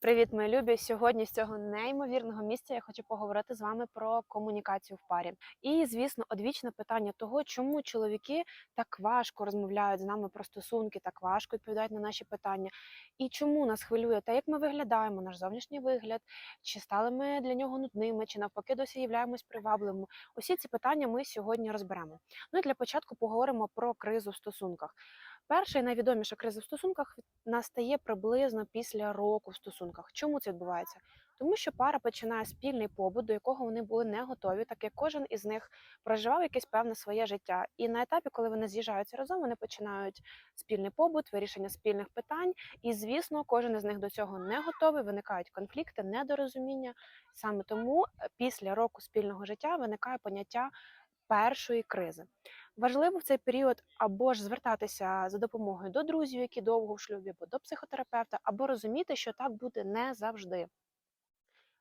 Привіт, мої любі! Сьогодні з цього неймовірного місця я хочу поговорити з вами про комунікацію в парі. І, звісно, одвічне питання того, чому чоловіки так важко розмовляють з нами про стосунки, так важко відповідають на наші питання, і чому нас хвилює те, як ми виглядаємо, наш зовнішній вигляд, чи стали ми для нього нудними, чи навпаки досі являємось привабливими. Усі ці питання ми сьогодні розберемо. Ну і для початку поговоримо про кризу в стосунках. Перша і найвідоміша криза в стосунках настає приблизно після року в стосунках. Чому це відбувається? Тому що пара починає спільний побут, до якого вони були не готові, так як кожен із них проживав якесь певне своє життя. І на етапі, коли вони з'їжджаються разом, вони починають спільний побут, вирішення спільних питань. І, звісно, кожен із них до цього не готовий. Виникають конфлікти, недорозуміння. Саме тому е, після року спільного життя виникає поняття першої кризи. Важливо в цей період або ж звертатися за допомогою до друзів, які довго в шлюбі, або до психотерапевта, або розуміти, що так буде не завжди.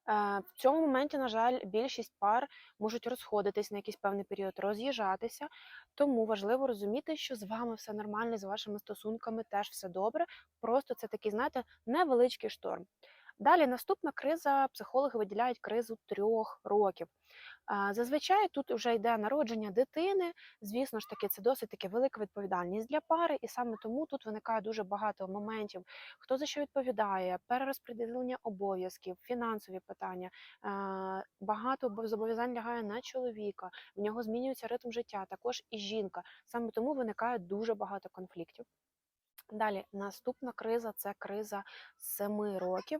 Е, В цьому моменті, на жаль, більшість пар можуть розходитись на якийсь певний період, роз'їжджатися. Тому важливо розуміти, що з вами все нормально, з вашими стосунками теж все добре. Просто це такий, знаєте, невеличкий шторм. Далі наступна криза. Психологи виділяють кризу трьох років. Зазвичай тут вже йде народження дитини. Звісно ж таки, це досить таки велика відповідальність для пари, і саме тому тут виникає дуже багато моментів, хто за що відповідає, перерозподілення обов'язків, фінансові питання. Багато зобов'язань лягає на чоловіка, в нього змінюється ритм життя, також і жінка. Саме тому виникає дуже багато конфліктів. Далі наступна криза це криза семи років.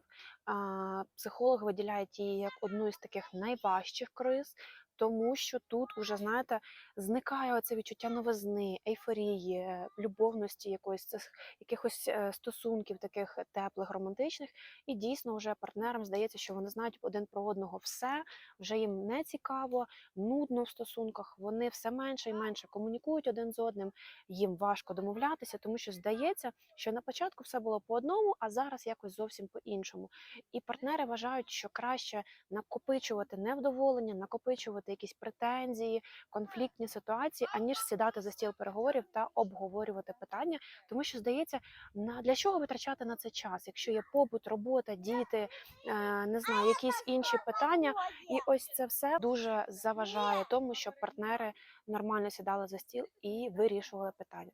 Психолог виділяє її як одну із таких найважчих криз, тому що тут уже знаєте зникає оце відчуття новизни, ейфорії, е, любовності, якоїсь якихось е, стосунків, таких теплих, романтичних. І дійсно вже партнерам здається, що вони знають один про одного все, вже їм не цікаво, нудно в стосунках. Вони все менше і менше комунікують один з одним їм важко домовлятися, тому що здається, що на початку все було по одному, а зараз якось зовсім по-іншому. І партнери вважають, що краще накопичувати невдоволення, накопичувати якісь претензії, конфліктні ситуації, аніж сідати за стіл переговорів та обговорювати питання, тому що здається, на для чого витрачати на це час, якщо є побут, робота, діти, е, не знаю, якісь інші питання, і ось це все дуже заважає тому, щоб партнери нормально сідали за стіл і вирішували питання.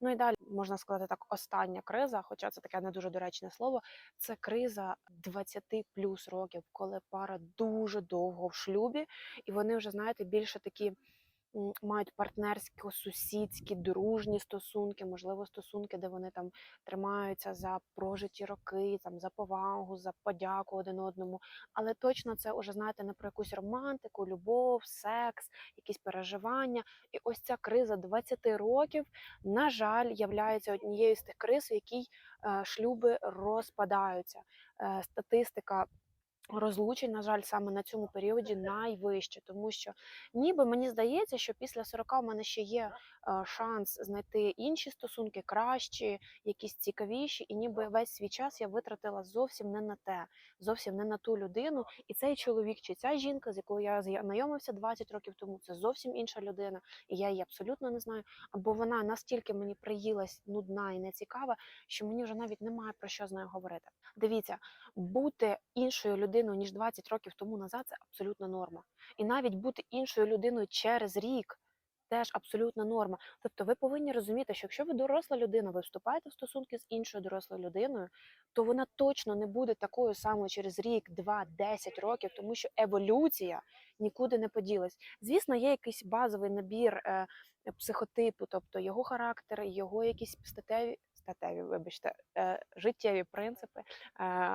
Ну і далі можна сказати так, остання криза, хоча це таке не дуже доречне слово. Це криза 20 плюс років, коли пара дуже довго в шлюбі, і вони вже знаєте більше такі. Мають партнерсько-сусідські, дружні стосунки, можливо, стосунки, де вони там тримаються за прожиті роки, там за повагу, за подяку один одному. Але точно це уже знаєте не про якусь романтику, любов, секс, якісь переживання. І ось ця криза 20 років, на жаль, являється однією з тих криз, в якій е, шлюби розпадаються. Е, Статистика розлучень, на жаль, саме на цьому періоді найвище, тому що ніби мені здається, що після 40 у мене ще є е, шанс знайти інші стосунки, кращі, якісь цікавіші, і ніби весь свій час я витратила зовсім не на те, зовсім не на ту людину. І цей чоловік чи ця жінка, з якою я знайомився 20 років тому, це зовсім інша людина, і я її абсолютно не знаю. Або вона настільки мені приїлась нудна і нецікава, що мені вже навіть немає про що з нею говорити. Дивіться, бути іншою людиною ніж 20 років тому назад це абсолютна норма. І навіть бути іншою людиною через рік. Теж абсолютна норма. Тобто ви повинні розуміти, що якщо ви доросла людина, ви вступаєте в стосунки з іншою дорослою людиною, то вона точно не буде такою самою через рік, два, десять років, тому що еволюція нікуди не поділась. Звісно, є якийсь базовий набір е, психотипу, тобто його характер, його якісь статеві. Статеві, вибачте, е, життєві принципи, е,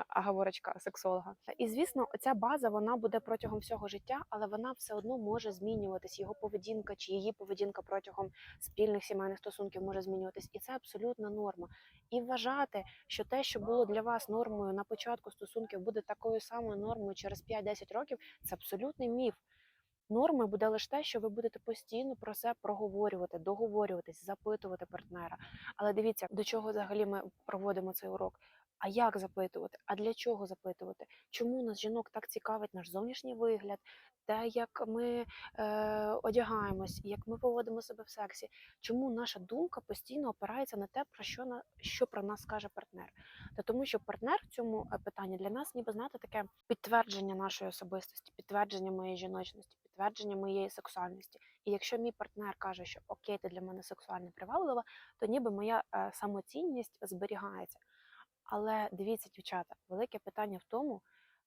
а говорочка сексолога. І звісно, ця база вона буде протягом всього життя, але вона все одно може змінюватись. Його поведінка чи її поведінка протягом спільних сімейних стосунків може змінюватись, і це абсолютна норма. І вважати, що те, що було для вас нормою на початку стосунків, буде такою самою нормою через 5-10 років, це абсолютний міф. Нормою буде лише те, що ви будете постійно про це проговорювати, договорюватись, запитувати партнера. Але дивіться, до чого взагалі ми проводимо цей урок. А як запитувати? А для чого запитувати? Чому нас жінок так цікавить наш зовнішній вигляд, те, як ми е, одягаємось, як ми поводимо себе в сексі? Чому наша думка постійно опирається на те, про що на що про нас скаже партнер? Та тому, що партнер в цьому е, питанні для нас, ніби знаєте, таке підтвердження нашої особистості, підтвердження моєї жіночності, підтвердження моєї сексуальності. І якщо мій партнер каже, що окей, ти для мене сексуально приваблива, то ніби моя е, самоцінність зберігається. Але дивіться, дівчата, велике питання в тому,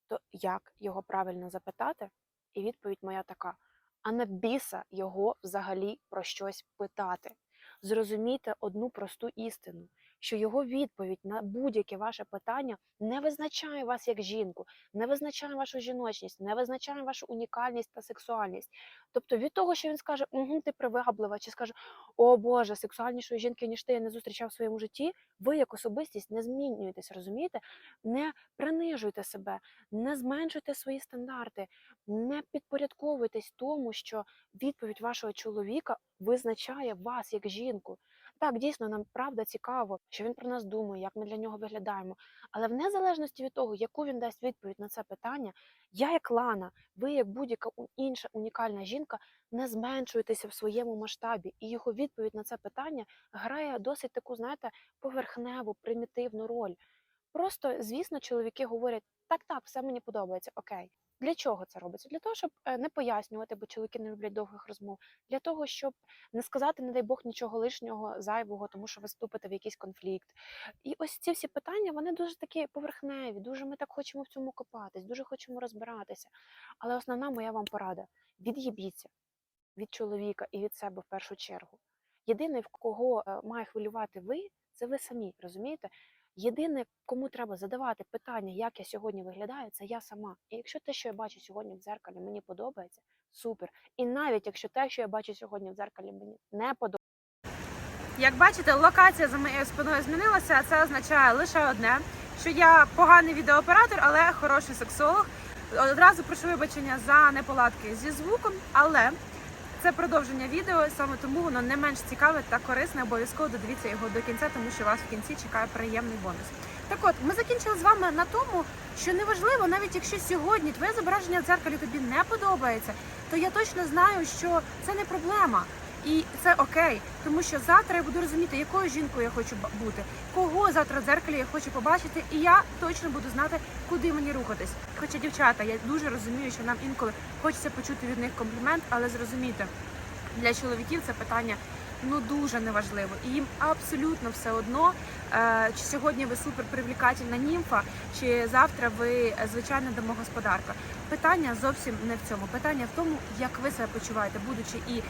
то як його правильно запитати, і відповідь моя така: а на біса його взагалі про щось питати. Зрозумійте одну просту істину, що його відповідь на будь-яке ваше питання не визначає вас як жінку, не визначає вашу жіночність, не визначає вашу унікальність та сексуальність. Тобто від того, що він скаже, угу, ти приваблива, чи скаже, о Боже, сексуальнішої жінки, ніж ти я не зустрічав в своєму житті, ви як особистість не змінюєтесь, розумієте? Не принижуйте себе, не зменшуйте свої стандарти, не підпорядковуйтесь тому, що відповідь вашого чоловіка визначає вас як жінку. Так, дійсно, нам правда цікаво, що він про нас думає, як ми для нього виглядаємо. Але в незалежності від того, яку він дасть відповідь на це питання, я як Лана, ви як будь-яка інша унікальна жінка, не зменшуєтеся в своєму масштабі, і його відповідь на це питання грає досить таку, знаєте, поверхневу, примітивну роль. Просто, звісно, чоловіки говорять: так, так, все мені подобається, окей. Для чого це робиться? Для того, щоб е, не пояснювати, бо чоловіки не люблять довгих розмов. Для того, щоб не сказати, не дай Бог, нічого лишнього, зайвого, тому що ви вступите в якийсь конфлікт. І ось ці всі питання вони дуже такі поверхневі, дуже ми так хочемо в цьому копатись, дуже хочемо розбиратися. Але основна моя вам порада: від'їбіться від чоловіка і від себе в першу чергу. Єдиний, в кого е, має хвилювати ви, це ви самі, розумієте? Єдине, кому треба задавати питання, як я сьогодні виглядаю, це я сама. І якщо те, що я бачу сьогодні в дзеркалі, мені подобається, супер. І навіть якщо те, що я бачу сьогодні в дзеркалі, мені не подобається. Як бачите, локація за моєю спиною змінилася. Це означає лише одне: що я поганий відеооператор, але хороший сексолог. Одразу прошу вибачення за неполадки зі звуком, але це продовження відео, саме тому воно не менш цікаве та корисне. Обов'язково додивіться його до кінця, тому що вас в кінці чекає приємний бонус. Так от, ми закінчили з вами на тому, що неважливо, навіть якщо сьогодні твоє зображення в дзеркалі тобі не подобається, то я точно знаю, що це не проблема. І це окей, тому що завтра я буду розуміти, якою жінкою я хочу бути, кого завтра в дзеркалі я хочу побачити, і я точно буду знати, куди мені рухатись. Хоча дівчата, я дуже розумію, що нам інколи хочеться почути від них комплімент, але зрозуміти для чоловіків це питання ну дуже неважливо, і їм абсолютно все одно, е, чи сьогодні ви супер привлекательна німфа, чи завтра ви е, звичайна домогосподарка. Питання зовсім не в цьому. Питання в тому, як ви себе почуваєте, будучи і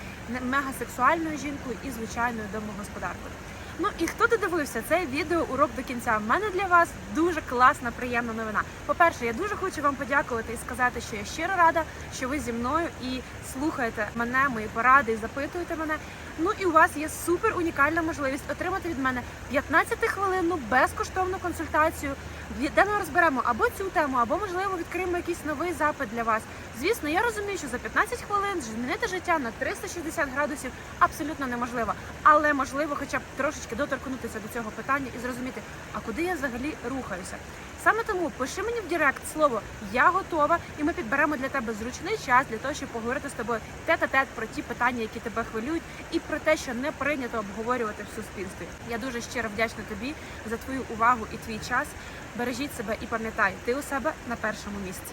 мегасексуальною жінкою, і звичайною домогосподаркою. Ну і хто додивився цей відео урок до кінця? В мене для вас дуже класна, приємна новина. По-перше, я дуже хочу вам подякувати і сказати, що я щиро рада, що ви зі мною і слухаєте мене, мої поради, і запитуєте мене. Ну і у вас є супер унікальна можливість отримати від мене 15-хвилинну безкоштовну консультацію, де ми розберемо або цю тему, або можливо відкриємо якийсь новий запит для вас. Звісно, я розумію, що за 15 хвилин змінити життя на 360 градусів абсолютно неможливо, але можливо, хоча б трошечки доторкнутися до цього питання і зрозуміти, а куди я взагалі рухаюся. Саме тому пиши мені в Директ слово Я готова, і ми підберемо для тебе зручний час для того, щоб поговорити з тобою тет-а-тет про ті питання, які тебе хвилюють, і про те, що не прийнято обговорювати в суспільстві. Я дуже щиро вдячна тобі за твою увагу і твій час. Бережіть себе і пам'ятай, ти у себе на першому місці.